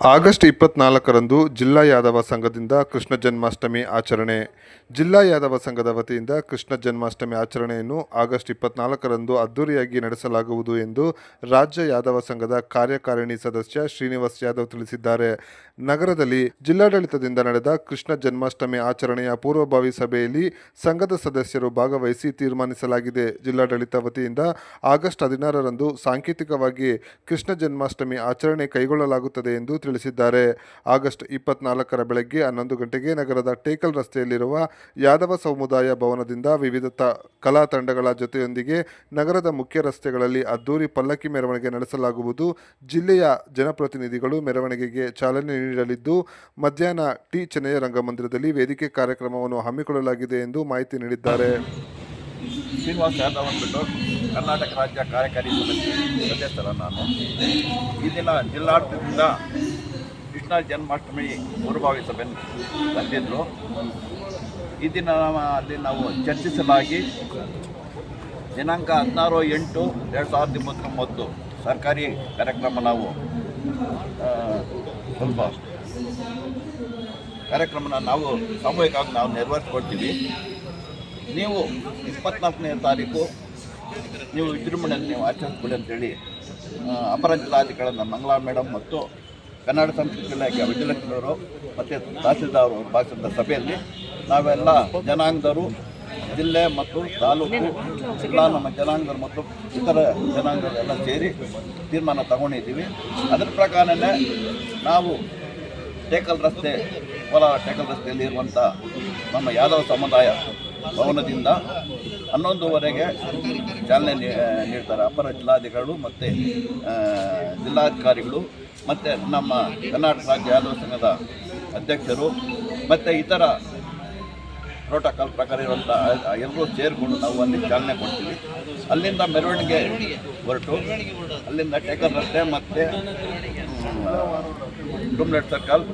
August ಇಪ್ಪತ್ನಾಲ್ಕರಂದು ಜಿಲ್ಲಾ ಯಾದವ ಸಂಘದಿಂದ ಕೃಷ್ಣ ಜನ್ಮಾಷ್ಟಮಿ ಆಚರಣೆ. ಜಿಲ್ಲಾ ಯಾದವ ಸಂಘದ ವತಿಯಿಂದ ಕೃಷ್ಣ ಜನ್ಮಾಷ್ಟಮಿ ಆಚರಣೆಯನ್ನು ಆಗಸ್ಟ್ ಇಪ್ಪತ್ನಾಲ್ಕರಂದು ಅದ್ದೂರಿಯಾಗಿ ನಡೆಸಲಾಗುವುದು ಎಂದು ರಾಜ್ಯ ಯಾದವ ಸಂಘದ ಕಾರ್ಯಕಾರಿಣಿ ಸದಸ್ಯ ಶ್ರೀನಿವಾಸ್ ಯಾದವ್ ತಿಳಿಸಿದ್ದಾರೆ. ನಗರದಲ್ಲಿ ಜಿಲ್ಲಾಡಳಿತದಿಂದ ನಡೆದ ಕೃಷ್ಣ ಜನ್ಮಾಷ್ಟಮಿ ಆಚರಣೆಯ ಪೂರ್ವಭಾವಿ ಸಭೆಯಲ್ಲಿ ಸಂಘದ ಸದಸ್ಯರು ಭಾಗವಹಿಸಿ ತೀರ್ಮಾನಿಸಲಾಗಿದೆ. ಜಿಲ್ಲಾಡಳಿತ ವತಿಯಿಂದ ಆಗಸ್ಟ್ ಹದಿನಾರರಂದು ಸಾಂಕೇತಿಕವಾಗಿ ಕೃಷ್ಣ ಜನ್ಮಾಷ್ಟಮಿ ಆಚರಣೆ ಕೈಗೊಳ್ಳಲಾಗುತ್ತದೆ ಎಂದು ತಿಳಿಸಿದ್ದಾರೆ ಆಗಸ್ಟ್ ಇಪ್ಪತ್ನಾಲ್ಕರ ಬೆಳಗ್ಗೆ ಹನ್ನೊಂದು ಗಂಟೆಗೆ ನಗರದ ಟೇಕಲ್ ರಸ್ತೆಯಲ್ಲಿರುವ ಯಾದವ ಸಮುದಾಯ ಭವನದಿಂದ ವಿವಿಧ ತ, ಕಲಾ ತಂಡಗಳ ಜೊತೆಯೊಂದಿಗೆ ನಗರದ ಮುಖ್ಯ ರಸ್ತೆಗಳಲ್ಲಿ ಅದ್ದೂರಿ ಪಲ್ಲಕ್ಕಿ ಮೆರವಣಿಗೆ ನಡೆಸಲಾಗುವುದು. ಜಿಲ್ಲೆಯ ಜನಪ್ರತಿನಿಧಿಗಳು ಮೆರವಣಿಗೆಗೆ ಚಾಲನೆ ನೀಡಲಿದ್ದು, ಮಧ್ಯಾಹ್ನ ಟಿ ಚೆನ್ನಯ್ಯ ರಂಗಮಂದಿರದಲ್ಲಿ ವೇದಿಕೆ ಕಾರ್ಯಕ್ರಮವನ್ನು ಹಮ್ಮಿಕೊಳ್ಳಲಾಗಿದೆ ಎಂದು ಮಾಹಿತಿ ನೀಡಿದ್ದಾರೆ. ಶ್ರೀನಿವಾಸ್ ಯಾದವ್ ಅಂದ್ಬಿಟ್ಟು ಕರ್ನಾಟಕ ರಾಜ್ಯ ಕಾರ್ಯಕಾರಿ ಸಮಿತಿ ಸದಸ್ಯರ ನಾನು ಈ ದಿನ ಜಿಲ್ಲಾಡಳಿತದಿಂದ ಕೃಷ್ಣ ಜನ್ಮಾಷ್ಟಮಿ ಪೂರ್ವಭಾವಿ ಬಂದಿದ್ದರು ಈ ದಿನ ಅಲ್ಲಿ ನಾವು ಚರ್ಚಿಸಲಾಗಿ ದಿನಾಂಕ ಹದಿನಾರು ಎಂಟು ಎರಡು ಸಾವಿರದ ಇಪ್ಪತ್ತೊಂಬತ್ತು ಸರ್ಕಾರಿ ಕಾರ್ಯಕ್ರಮ ನಾವು ಸ್ವಲ್ಪ ಕಾರ್ಯಕ್ರಮನ ನಾವು ಸಾಮೂಹಿಕವಾಗಿ ನಾವು ನೆರವೇರಿಸ್ಕೊಡ್ತೀವಿ ನೀವು ಇಪ್ಪತ್ನಾಲ್ಕನೇ ತಾರೀಕು ನೀವು ವಿಜೃಂಭಣೆಯಲ್ಲಿ ನೀವು ಆಚರಿಸ್ಕೊಳ್ಳಿ ಅಂತೇಳಿ ಅಪರ ಜಿಲ್ಲಾಧಿಕಾರಿ ಮಂಗಳಾ ಮೇಡಮ್ ಮತ್ತು ಕನ್ನಡ ಸಂಸ್ಕೃತಿ ಇಲಾಖೆ ವಿಜಯಲಕ್ಷ್ಮಿಯವರು ಮತ್ತು ತಹಸೀಲ್ದಾರ್ ಅವರು ಭಾಗದ ಸಭೆಯಲ್ಲಿ ನಾವೆಲ್ಲ ಜನಾಂಗದವರು, ಜಿಲ್ಲೆ ಮತ್ತು ತಾಲೂಕು, ಜಿಲ್ಲಾ ನಮ್ಮ ಜನಾಂಗದವರು ಮತ್ತು ಇತರ ಜನಾಂಗದವರೆಲ್ಲ ಸೇರಿ ತೀರ್ಮಾನ ತಗೊಂಡಿದ್ದೀವಿ. ಅದರ ಪ್ರಕಾರನೇ ನಾವು ಟೇಕಲ್ ರಸ್ತೆ, ಕೋಲಾರ ಟೇಕಲ್ ರಸ್ತೆಯಲ್ಲಿ ಇರುವಂಥ ನಮ್ಮ ಯಾದವ ಸಮುದಾಯ ಭವನದಿಂದ ಹನ್ನೊಂದುವರೆಗೆ ಚಾಲನೆ ನೀಡ್ತಾರೆ. ಅಪರ ಜಿಲ್ಲಾಧಿಕಾರಿಗಳು ಮತ್ತು ಜಿಲ್ಲಾಧಿಕಾರಿಗಳು ಮತ್ತು ನಮ್ಮ ಕರ್ನಾಟಕ ರಾಜ್ಯ ಯಾದವ ಸಂಘದ ಅಧ್ಯಕ್ಷರು ಮತ್ತು ಇತರ ಪ್ರೋಟೋಕಾಲ್ ಪ್ರಕಾರ ಇರುವಂಥ ಎಲ್ಲರೂ ಸೇರಿಕೊಂಡು ನಾವು ಅಲ್ಲಿ ಚಾಲನೆ ಕೊಡ್ತೀವಿ. ಅಲ್ಲಿಂದ ಮೆರವಣಿಗೆ ಹೊರಟು. ಅಲ್ಲಿಂದ ಟೇಕರ್ ರಸ್ತೆ ಮತ್ತು ಡುಮ್ಲೆಟ್ ಸರ್ಕಲ್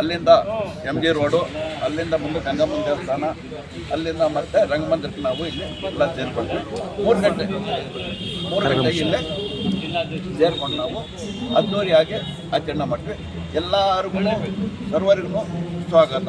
ಅಲ್ಲಿಂದ ಎಂ ಜಿ ರೋಡು ಅಲ್ಲಿಂದ ಮುಂದೆ ಗಂಗಮ್ಮನ ದೇವಸ್ಥಾನ ಅಲ್ಲಿಂದ ಮತ್ತೆ ರಂಗಮಂದಿರಕ್ಕೆ ನಾವು ಇಲ್ಲಿ ಎಲ್ಲ ಸೇರಿಕೊಂಡ್ವಿ. ಮೂರು ಗಂಟೆ ಮೂರು ಗಂಟೆಗೆ ಇಲ್ಲೇ ಸೇರ್ಕೊಂಡು ನಾವು ಅದ್ದೂರಿಯಾಗಿ ಆಚರಣೆ ಮಾಡ್ತೀವಿ. ಎಲ್ಲರಿಗೂ ಸರ್ವರಿಗೂ ಸ್ವಾಗತ.